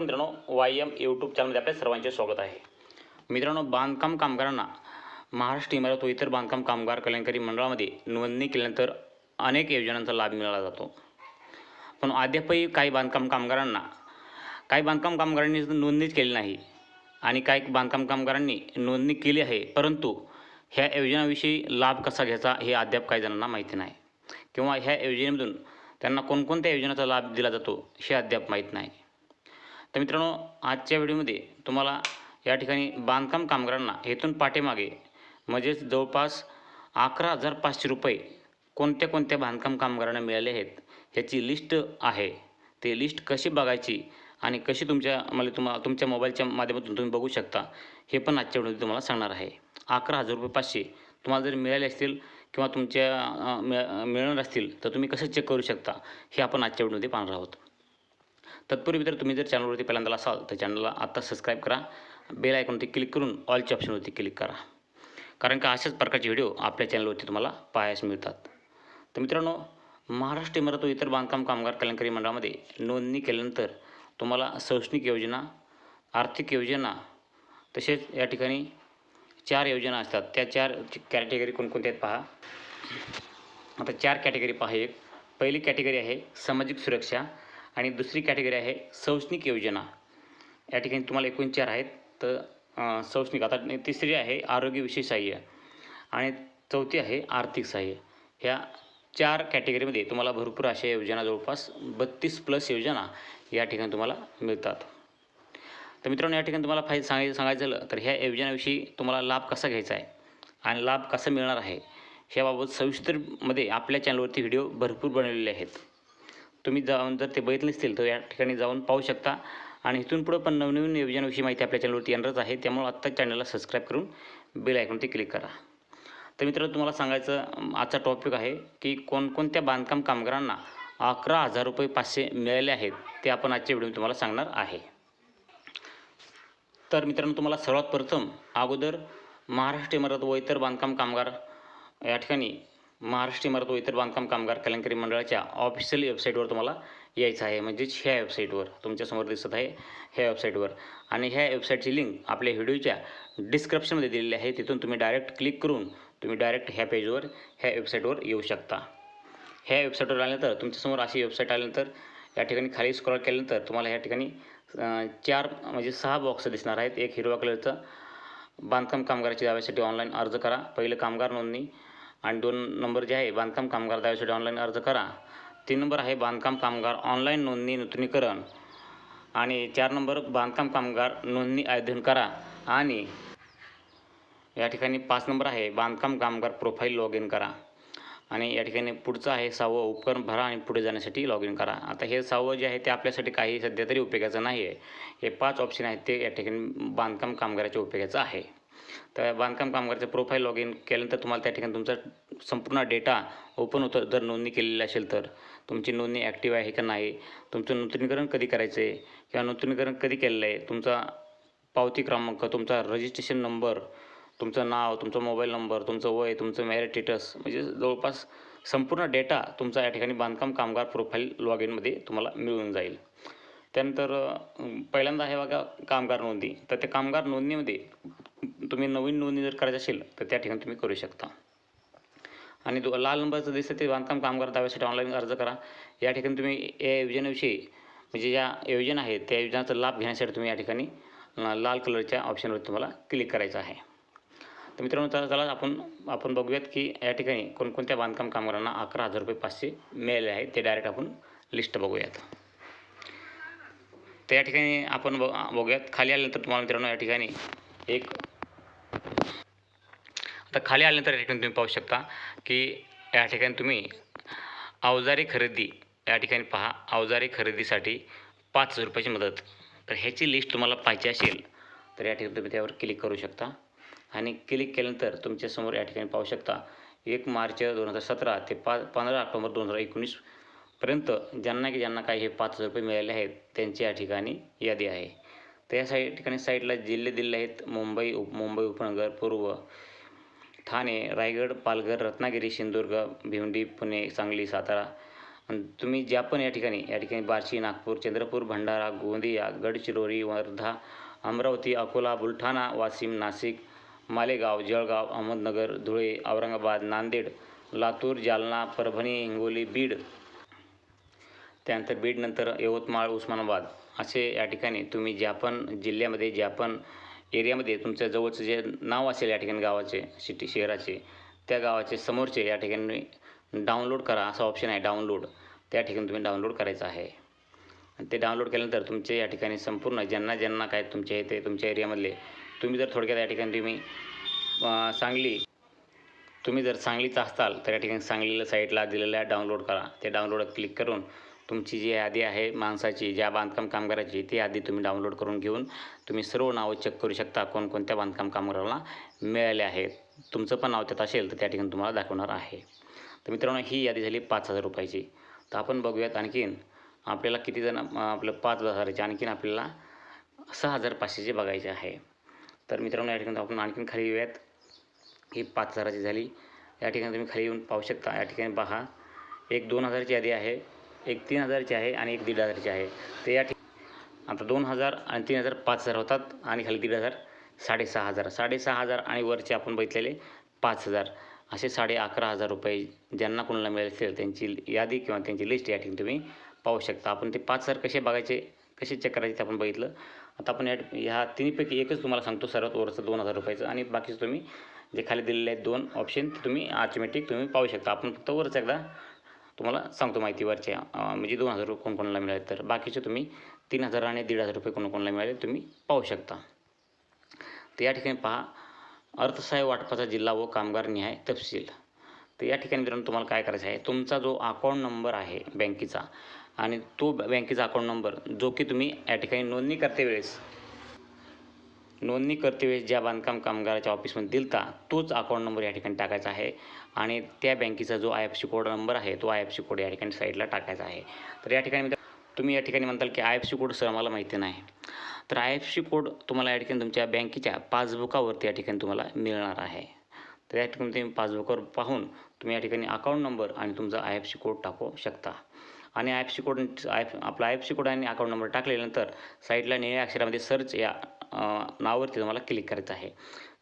नमस्कार मित्रांनो Y M YouTube चॅनलमध्ये आपल्या सर्वांचे स्वागत आहे. मित्रांनो बांधकाम कामगारांना महाराष्ट्र इमारत व इतर बांधकाम कामगार कल्याणकारी मंडळामध्ये नोंदणी केल्यानंतर अनेक योजनांचा लाभ मिळाला जातो. पण अद्यापही काही बांधकाम कामगारांना काही बांधकाम कामगारांनी नोंदणीच केली नाही आणि काही बांधकाम कामगारांनी नोंदणी केली आहे परंतु ह्या योजनाविषयी लाभ कसा घ्यायचा हे अद्याप काही जणांना माहिती नाही. किंवा ह्या योजनेमधून त्यांना कोणकोणत्या योजनेचा लाभ दिला जातो हे अद्याप माहीत नाही. तर मित्रांनो आजच्या व्हिडिओमध्ये तुम्हाला या ठिकाणी बांधकाम कामगारांना हेतून पाठीमागे म्हणजेच जवळपास अकरा हजार पाचशे रुपये कोणत्या कोणत्या बांधकाम कामगारांना मिळाले आहेत ह्याची लिस्ट आहे. ते लिस्ट कशी बघायची आणि कशी तुमच्या मला तुम्हा तुमच्या मोबाईलच्या माध्यमातून तुम्ही बघू शकता हे पण आजच्या व्हिडिओमध्ये तुम्हाला सांगणार आहे. अकरा हजार रुपये पाचशे तुम्हाला जर मिळाले असतील किंवा तुमच्या मिळ मिळणार असतील तर तुम्ही कसं चेक करू शकता हे आपण आजच्या व्हिडिओमध्ये पाहणार आहोत. तत्पूर्वी तर तुम्ही जर चॅनलवरती पहिल्यांदा असाल तर चॅनलला आत्ता सबस्क्राईब करा. बेल आयकॉनवरती क्लिक करून ऑलच्या ऑप्शनवरती क्लिक करा. कारण का अशाच प्रकारचे व्हिडिओ आपल्या चॅनलवरती तुम्हाला पाहायस मिळतात. तर मित्रांनो महाराष्ट्र इमारत व इतर बांधकाम कामगार कल्याणकारी मंडळामध्ये नोंदणी केल्यानंतर तुम्हाला शैक्षणिक योजना आर्थिक योजना तसेच या ठिकाणी चार योजना असतात. त्या चार कॅटेगरी कोणकोणत्या आहेत पहा. आता चार कॅटेगरी पहा एक. पहिली कॅटेगरी आहे सामाजिक सुरक्षा आणि दुसरी कॅटेगरी आहे शैक्षणिक योजना. या ठिकाणी तुम्हाला एकूण चार आहेत. तर अं, शैक्षणिक आता तिसरी आहे आरोग्यविषयी सहाय्य आणि चौथी आहे आर्थिक सहाय्य. ह्या चार कॅटेगरीमध्ये तुम्हाला भरपूर अशा योजना जवळपास बत्तीस प्लस योजना या ठिकाणी तुम्हाला मिळतात. तर मित्रांनो या ठिकाणी तुम्हाला फायदा सांगायचं सांगायचं झालं तर ह्या योजनाविषयी तुम्हाला लाभ कसा घ्यायचा आहे आणि लाभ कसा मिळणार आहे ह्याबाबत सविस्तरमध्ये आपल्या चॅनलवरती व्हिडिओ भरपूर बनवलेले आहेत. तुम्ही जाऊन जर ते बघितले नसतील तर या ठिकाणी जाऊन पाहू शकता. आणि इथून पुढं पण नवनवीन योजनाविषयी माहिती आपल्या चॅनलवरती येणारच आहे. त्यामुळे आत्ता चॅनलला सबस्क्राईब करून बेल आयकॉनवरती क्लिक करा. तर मित्रांनो तुम्हाला सांगायचं आजचा टॉपिक आहे की कोणकोणत्या बांधकाम कामगारांना अकरा हजार रुपये पाचशे मिळाले आहेत ते आपण आजच्या व्हिडिओ तुम्हाला सांगणार आहे. तर मित्रांनो तुम्हाला सर्वात प्रथम अगोदर महाराष्ट्र इमारत व इतर बांधकाम कामगार या ठिकाणी महाराष्ट्र इमारत व इतर बांधकाम कामगार कल्याणकारी मंडळाच्या ऑफिशियल वेबसाईटवर तुम्हाला यायचं आहे. म्हणजेच ह्या वेबसाईटवर तुमच्यासमोर दिसत आहे ह्या वेबसाईटवर आणि ह्या वेबसाईटची लिंक आपल्या व्हिडिओच्या डिस्क्रिप्शनमध्ये दिलेली आहे. तिथून तुम्ही डायरेक्ट क्लिक करून तुम्ही डायरेक्ट ह्या पेजवर ह्या वेबसाईटवर येऊ शकता. ह्या वेबसाईटवर आल्यानंतर तुमच्यासमोर अशी वेबसाईट आल्यानंतर या ठिकाणी खाली स्क्रॉल केल्यानंतर तुम्हाला ह्या ठिकाणी चार म्हणजे सहा बॉक्स दिसणार आहेत. एक हिरवा कलरचं बांधकाम कामगाराची दाव्यासाठी ऑनलाईन अर्ज करा. पहिलं कामगार नोंदणी आणि दोन नंबर जे आहे बांधकाम कामगार दाव्यासाठी ऑनलाईन अर्ज करा. तीन नंबर आहे बांधकाम कामगार ऑनलाईन नोंदणी नूतनीकरण. आणि चार नंबर बांधकाम कामगार नोंदणी आयोजन करा. आणि या ठिकाणी पाच नंबर आहे बांधकाम कामगार प्रोफाईल लॉग इन करा. आणि या ठिकाणी पुढचं आहे सहावं उपकरण भरा आणि पुढे जाण्यासाठी लॉग इन करा. आता हे सहावं जे आहे ते आपल्यासाठी काही सध्या तरी उपयोगाचं नाही आहे हे पाच ऑप्शन आहेत ते या ठिकाणी बांधकाम कामगाराच्या उपयोगाचं आहे. तर बांधकाम कामगाराचं प्रोफाईल लॉग इन केल्यानंतर तुम्हाला त्या ठिकाणी तुमचा संपूर्ण डेटा ओपन होतं. जर नोंदणी केलेली असेल तर तुमची नोंदणी ॲक्टिव्ह आहे का नाही तुमचं नूतनीकरण कधी करायचं आहे किंवा नूतनीकरण कधी केलेलं आहे तुमचा पावती क्रमांक तुमचा रजिस्ट्रेशन नंबर तुमचं नाव तुमचा मोबाईल नंबर तुमचं वय तुमचं मॅरेज स्टेटस म्हणजे जवळपास संपूर्ण डेटा तुमचा या ठिकाणी बांधकाम कामगार प्रोफाईल लॉग इनमध्ये तुम्हाला मिळून जाईल. त्यानंतर पहिल्यांदा आहे बघा कामगार नोंदणी. तर त्या कामगार नोंदणीमध्ये तुम्ही नवीन नोंदणी जर करायची असेल तर त्या ठिकाणी तुम्ही करू शकता. आणि दो लाल नंबरचं दिसतं ते बांधकाम कामगार दाव्यासाठी ऑनलाईन अर्ज करा. या ठिकाणी तुम्ही या योजनेविषयी म्हणजे ज्या योजना आहेत त्या योजनेचा लाभ घेण्यासाठी तुम्ही या ठिकाणी लाल कलरच्या ऑप्शनवर तुम्हाला क्लिक करायचं आहे. तर मित्रांनो चला चला आपण आपण बघूयात की या ठिकाणी कोणकोणत्या बांधकाम कामगारांना अकरा हजार रुपये पाचशे मिळाले आहेत ते डायरेक्ट आपण लिस्ट बघूयात. तर या ठिकाणी आपण ब बघूयात खाली आल्यानंतर तुम्हाला मित्रांनो या ठिकाणी एक आता खाली आल्यानंतर या ठिकाणी तुम्ही पाहू शकता की या ठिकाणी तुम्ही अवजारे खरेदी या ठिकाणी पहा अवजारे खरेदीसाठी पाच हजार रुपयाची मदत. तर ह्याची लिस्ट तुम्हाला पाहिजे असेल तर या ठिकाणी तुम्ही त्यावर क्लिक करू शकता. आणि क्लिक केल्यानंतर तुमच्यासमोर या ठिकाणी पाहू शकता एक मार्च दोन हजार सतरा ते पाच पंधरा ऑक्टोबर दोन हजार एकोणीसपर्यंत ज्यांना की ज्यांना काही हे पाच हजार रुपये मिळाले आहेत त्यांची या ठिकाणी यादी आहे. तर या साईड ठिकाणी साईडला जिल्हे दिले आहेत मुंबई उप मुंबई उपनगर पूर्व ठाणे रायगड पालघर रत्नागिरी सिंधुदुर्ग भिवंडी पुणे सांगली सातारा. तुम्ही ज्या पण या ठिकाणी या ठिकाणी बार्शी नागपूर चंद्रपूर भंडारा गोंदिया गडचिरोली वर्धा अमरावती अकोला बुलढाणा वाशिम नाशिक मालेगाव जळगाव अहमदनगर धुळे औरंगाबाद नांदेड लातूर जालना परभणी हिंगोली बीड. त्यानंतर बीडनंतर यवतमाळ उस्मानाबाद. असे या ठिकाणी तुम्ही ज्या पण जिल्ह्यामध्ये ज्या पण एरियामध्ये तुमच्या जवळचं जे नाव असेल या ठिकाणी गावाचे सिटी शहराचे त्या गावाचे समोरचे या ठिकाणी डाउनलोड करा. असा ऑप्शन आहे डाउनलोड. त्या ठिकाणी तुम्ही डाउनलोड करायचं आहे. आणि ते डाउनलोड केल्यानंतर तुमचे या ठिकाणी संपूर्ण ज्यांना ज्यांना काय तुमच्या इथे तुमच्या एरियामधले तुम्ही जर थोडक्यात या ठिकाणी तुम्ही सांगली तुम्ही जर सांगलीचा असाल तर या ठिकाणी सांगलीला साईटला दिलेलं आहे डाउनलोड करा. ते डाउनलोड क्लिक करून तुमची जी यादी आहे माणसाची ज्या बांधकाम कामगाराची ती यादी तुम्ही डाउनलोड करून घेऊन तुम्ही सर्व नावं चेक करू शकता कोणकोणत्या बांधकाम कामगाराला मिळाले आहेत. तुमचं पण नाव त्यात असेल तर त्या ठिकाणी तुम्हाला दाखवणार आहे. तर मित्रांनो ही यादी झाली पाच हजार रुपयाची. तर आपण बघूयात आणखीन आपल्याला किती जण आपलं पाच हजाराचे आणखीन आपल्याला सहा हजार पाचशेचे बघायचे आहे. तर मित्रांनो या ठिकाणी आपण आणखीन खाली येऊयात. ही पाच हजाराची झाली. या ठिकाणी तुम्ही खाली येऊन पाहू शकता. या ठिकाणी पहा. एक दोन हजारची यादी आहे. एक तीन हजारची आहे आणि एक दीड हजारची आहे. तर या ठिकाणी आता दोन हजार आणि तीन हजार पाच हजार होतात आणि खाली दीड हजार साडेसहा हजार. साडेसहा हजार आणि वरचे आपण बघितलेले पाच हजार. असे साडे अकरा हजार रुपये ज्यांना कोणाला मिळेल असेल त्यांची यादी किंवा त्यांची लिस्ट या ठिकाणी तुम्ही पाहू शकता. आपण ते पाच हजार कसे बघायचे कसे चेक करायचे ते आपण बघितलं. आता आपण या ह्या तिन्हीपैकी एकच तुम्हाला सांगतो सर्वात वरचं दोन हजार रुपयाचं आणि बाकीचं तुम्ही जे खाली दिलेले आहेत दोन ऑप्शन ते तुम्ही ऑटोमॅटिक तुम्ही पाहू शकता. आपण फक्त वरच एकदा तुम्हाला सांगतो माहितीवरचे म्हणजे दोन हजार रुपये कोणकोणाला मिळाले तर. बाकीचे तुम्ही तीन हजार आणि दीड हजार रुपये कोणकोणाला मिळाले तुम्ही पाहू शकता. तर या ठिकाणी पहा अर्थसहाय्य वाटपाचा जिल्हा व कामगार निहाय तपशील. तर या ठिकाणी मित्रांनो तुम्हाला काय करायचं आहे? तुमचा जो अकाउंट नंबर आहे बँकेचा आणि तो बँकेचा अकाउंट नंबर जो की तुम्ही या ठिकाणी नोंदणी करते वेळेस नोंदणी करते वेळेस ज्या बांधकाम कामगाराच्या ऑफिसमध्ये दिलता तोच अकाउंट नंबर या ठिकाणी टाकायचा आहे. आणि त्या बँकेचा जो I F C code number आहे तो आय एफ सी कोड या ठिकाणी साईडला टाकायचा आहे. तर या ठिकाणी तुम्ही या ठिकाणी म्हणताल की I F C code sir मला माहिती नाही. तर आय एफ सी कोड तुम्हाला या ठिकाणी तुमच्या बँकेच्या पासबुकावरती या ठिकाणी तुम्हाला मिळणार आहे. तर या ठिकाणी तुम्ही पासबुकवर पाहून तुम्ही या ठिकाणी अकाउंट नंबर आणि तुमचा आय एफ सी कोड टाकू शकता. आणि I F C code I आपला आय एफ सी कोड आणि अकाउंट नंबर टाकल्यानंतर साईडला निळ्या अक्षरामध्ये सर्च या नावावरती तुम्हाला क्लिक करायचं आहे.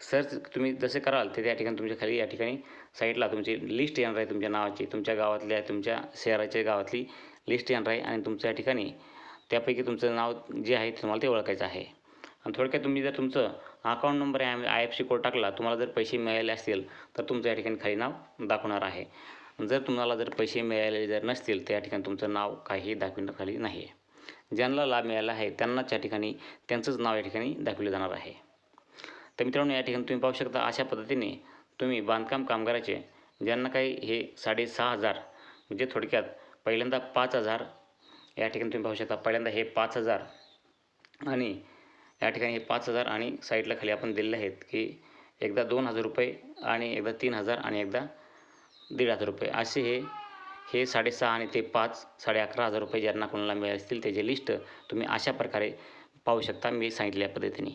सर्च तुम्ही जसे कराल ते त्या ठिकाणी तुमच्या खाली या ठिकाणी साईडला तुमची लिस्ट येणार आहे तुमच्या नावाची तुमच्या गावातल्या तुमच्या शहराच्या गावातली लिस्ट येणार आहे आणि तुमच्या या ठिकाणी त्यापैकी तुमचं नाव जे आहे ते तुम्हाला ते ओळखायचं आहे. आणि थोडक्यात तुम्ही जर तुमचं अकाउंट नंबर आहे आय एफ सी कोड टाकला तुम्हाला जर पैसे मिळाले असतील तर तुमचं या ठिकाणी खाली नाव दाखवणार आहे. जर तुम्हाला जर पैसे मिळाले जर नसतील तर या ठिकाणी तुमचं नाव काही दाखविणार खाली नाही आहे ज्यांना लाभ मिळाला आहे त्यांनाच या ठिकाणी त्यांचंच नाव या ठिकाणी दाखवलं जाणार आहे. तर मित्रांनो या ठिकाणी तुम्ही पाहू शकता अशा पद्धतीने तुम्ही बांधकाम कामगाराचे ज्यांना काही हे साडेसहा हजार म्हणजे थोडक्यात पहिल्यांदा पाच हजार या ठिकाणी तुम्ही पाहू शकता पहिल्यांदा हे पाच हजार आणि या ठिकाणी हे पाच हजार आणि साईडला खाली आपण दिलेले आहेत की एकदा दोन हजार रुपये आणि एकदा तीन हजार आणि एकदा दीड हजार रुपये. असे हे हे साडेसहा आणि ते पाच साडे अकरा हजार रुपये ज्यांना कोणाला मिळाले असतील त्याची लिस्ट तुम्ही अशा प्रकारे पाहू शकता मी सांगितल्या पद्धतीने.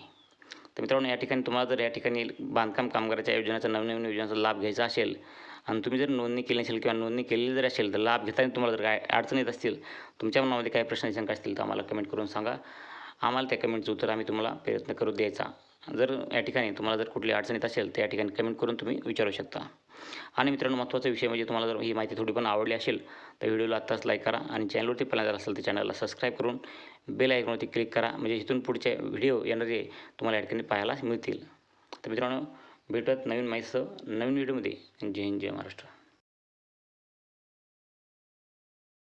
तर मित्रांनो या ठिकाणी तुम्हाला जर या ठिकाणी बांधकाम कामगाराच्या योजनेचा नवनवीन योजनेचा लाभ घ्यायचा असेल आणि तुम्ही जर नोंदणी केली नसेल किंवा नोंदणी केलेली जर असेल तर लाभ घेताना तुम्हाला जर काय अडचण येत असतील तुमच्या मनामध्ये काही प्रश्न शंका असतील तर आम्हाला कमेंट करून सांगा. आम्हाला त्या कमेंटचं उत्तर आम्ही तुम्हाला प्रयत्न करू द्यायचा. जर या ठिकाणी तुम्हाला जर कुठली अडचण येत असेल तर या ठिकाणी कमेंट करून तुम्ही विचारू शकता. आणि मित्रांनो महत्त्वाचा विषय म्हणजे तुम्हाला जर ही माहिती थोडी पण आवडली असेल तर व्हिडिओला आत्ताच लाईक करा आणि चॅनलवरती पहिल्यांदा जर असेल तर चॅनलला सबस्क्राईब करून बेल आयकॉनवरती क्लिक करा. म्हणजे इथून पुढचे व्हिडिओ येणारे तुम्हाला या ठिकाणी पाहायला मिळतील. तर मित्रांनो भेटत नवीन माहितीसह नवीन व्हिडिओमध्ये जय हिंद जय महाराष्ट्र.